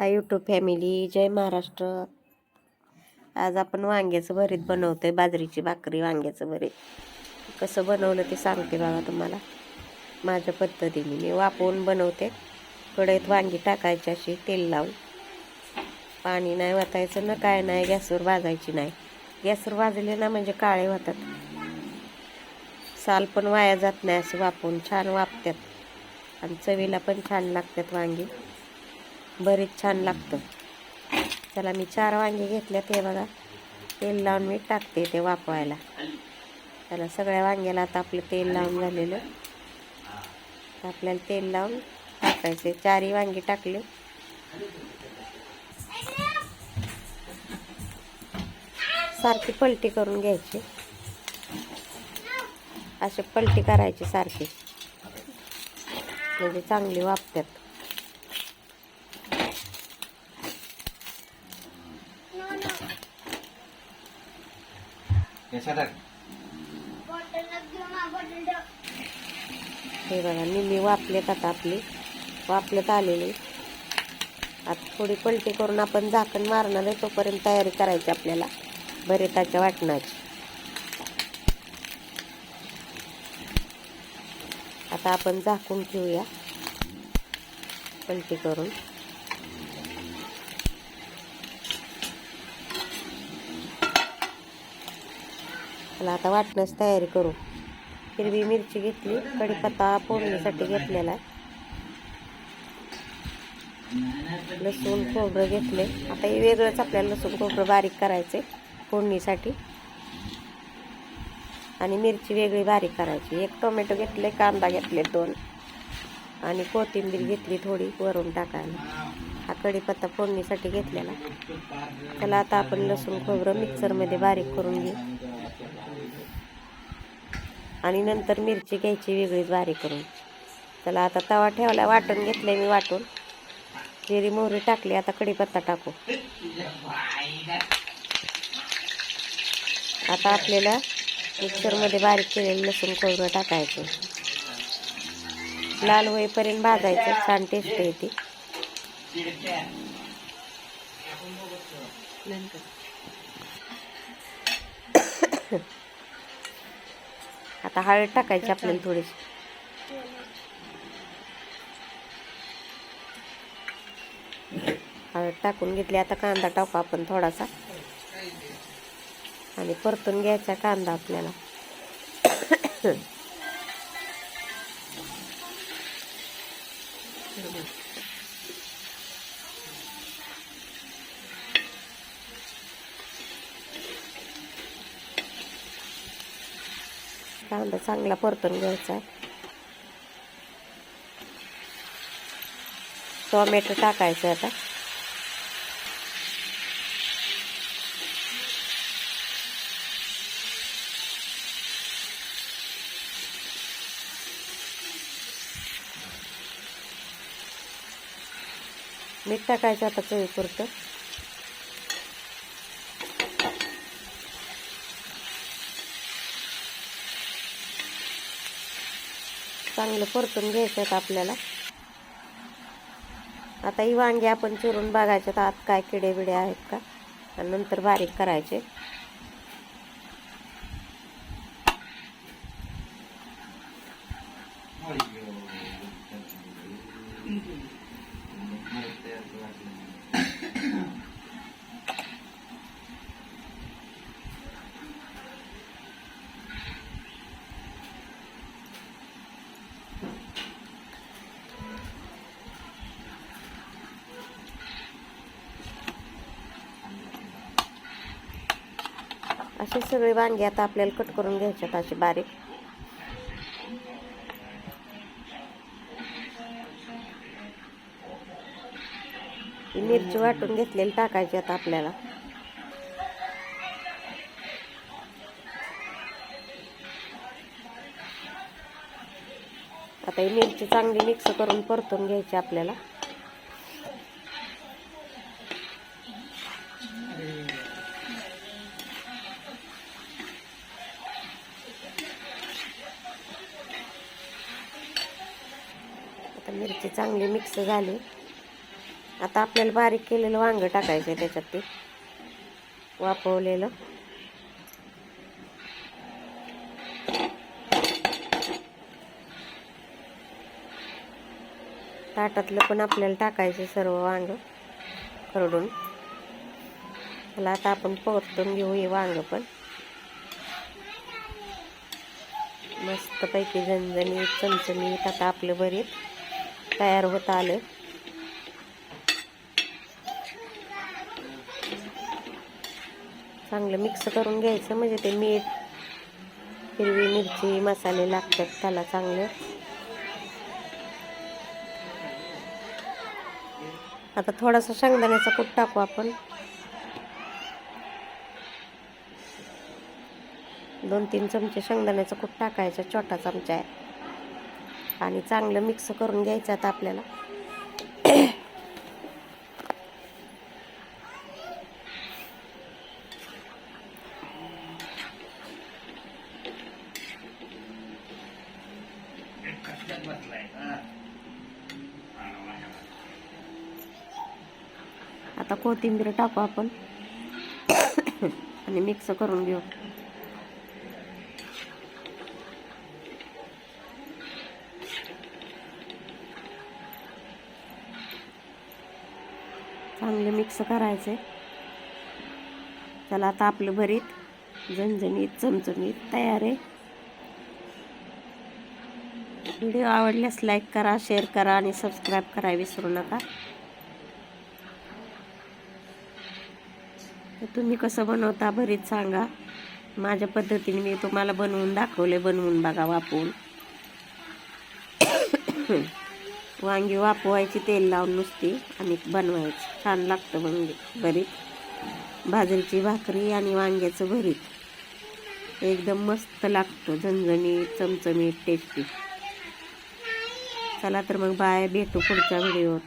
हाय YouTube family जय महाराष्ट्र. आज आपण वांग्याचं भरीत बनवतो आहे बाजरीची भाकरी वांग्याचं भरीत. कसं बनवलं ते सांगते बघा तुम्हाला. माझ्या पद्धतीने मी वापरून बनवते. कढईत वांगी टाकायची अशी तेल लावून. पाणी नाही वाचायचं ना काय नाही गॅसवर भाजायची नाही. गॅसवर भाजले ना म्हणजे काळे होतात. साल पण वाया जात नाही असे वापरून छान वापतात आणि चवीला पण छान लागतात वांगी. बरीच छान लागतं. चला मी चार वांगे घेतल्या ते बघा. तेल लावून मी टाकते ते वापवायला त्याला सगळ्या वांग्याला आता आपलं तेल लावून झालेलं. तर आपल्याला तेल लावून टाकायचे चारही वांगी टाकले. सारखी पलटी करून घ्यायची. असे पलटी करायची सारखी. म्हणजे चांगली वापतात हे बघा निम्मी वापलेत आता आपली. वापलेत आलेली. आता थोडी पलटी करून आपण झाकण मारणार आहे तोपर्यंत तयारी करायची आपल्याला. बरेताच्या वाटणाची. आता आपण झाकून ठेवूया. पलटी करून. चला आता वाटण्यास तयारी करू. हिरवी मिरची घेतली कढीपत्ता फोडणीसाठी घेतलेला आहे. लसूण खोबरं घेतले. आता हे वेगळंच आपल्याला लसूण खोबरं बारीक करायचे फोडणीसाठी. आणि मिरची वेगळी बारीक करायची. एक टोमॅटो घेतले कांदा घेतले दोन. आणि कोथिंबीर घेतली थोडी वरून टाकायला. हा कढीपत्ता फोडणीसाठी घेतलेला. त्याला आता आपण लसूण खोबरं मिक्सरमध्ये बारीक करून घेऊ. आणि नंतर मिरची घ्यायची वेगळीच बारीक करून. त्याला आता तवा ठेवला वाटून घेतलं मी वाटून. जिरी मोहरी टाकली आता कढीपत्ता टाकू. आता आपल्याला मिक्सरमध्ये बारीक केलेलं लसूण खोबरं टाकायचं. लाल होईपर्यंत भाजायचं छान टेस्ट येते. आता हळद टाकायची आपल्याला थोडीशी. हळद टाकून घेतली आता कांदा टाकू आपण थोडासा. आणि परतून घ्यायचा कांदा आपल्याला. कांदा चांगला परतून घ्यायचा. टोमॅटो टाकायचं आता. मीठ टाकायचं आता चवीपुरतं. चांगलं परतून घ्यायचं आहेत आपल्याला. आता ही वांगी आपण चिरून बघायच्यात आत काय किडे बिडे आहेत का? आणि नंतर बारीक करायचे. असे सगळे वांगे आता आपल्याला कट करून घ्यायच्यात असे बारीक. मिरची वाटून घेतलेली टाकायची आता आपल्याला. आता ही मिरची चांगली मिक्स करून परतून घ्यायची आपल्याला. मिरची चांगली मिक्स झाली. आता आपल्याला बारीक केलेलं वांगं टाकायचं आहे त्याच्यात ते. वापवलेलं ताटातलं पण आपल्याला टाकायचं सर्व वांग खरडून. त्याला आता आपण परतून घेऊ हे वांग पण. मस्तपैकी झणझणीत चमचमीत आता आपलं भरीत. तयार होत आलं. चांगलं मिक्स करून घ्यायचं म्हणजे ते मीठ हिरवी मिरची मसाले लागतात त्याला चांगले. आता थोडासा शेंगदाण्याचा कूट टाकू आपण. दोन तीन चमचे शेंगदाण्याचा कूट टाकायचा छोटा चमचा आहे. आणि चांगलं मिक्स करून घ्यायचं आता आपल्याला. आता कोथिंबीर टाकू आपण. आणि मिक्स करून घेऊ. चांगलं मिक्स करायचे चला आता आपलं भरीत झणझणीत चमचमीत तयार आहे. व्हिडिओ आवडल्यास लाईक करा शेअर करा आणि सबस्क्राईब करा विसरू नका. तुम्ही कसं बनवता भरीत सांगा. माझ्या पद्धतीने मी तुम्हाला बनवून दाखवले बनवून बघा वापरून. वांगी वापवायची तेल लावून नुसती आणि बनवायची. छान लागतं वांगी भरीत. बाजरीची भाकरी आणि वांग्याचं भरीत. एकदम मस्त लागतं झणझणी चमचमीत टेस्टी चला तर मग बाय भेटू पुढच्या व्हिडिओत.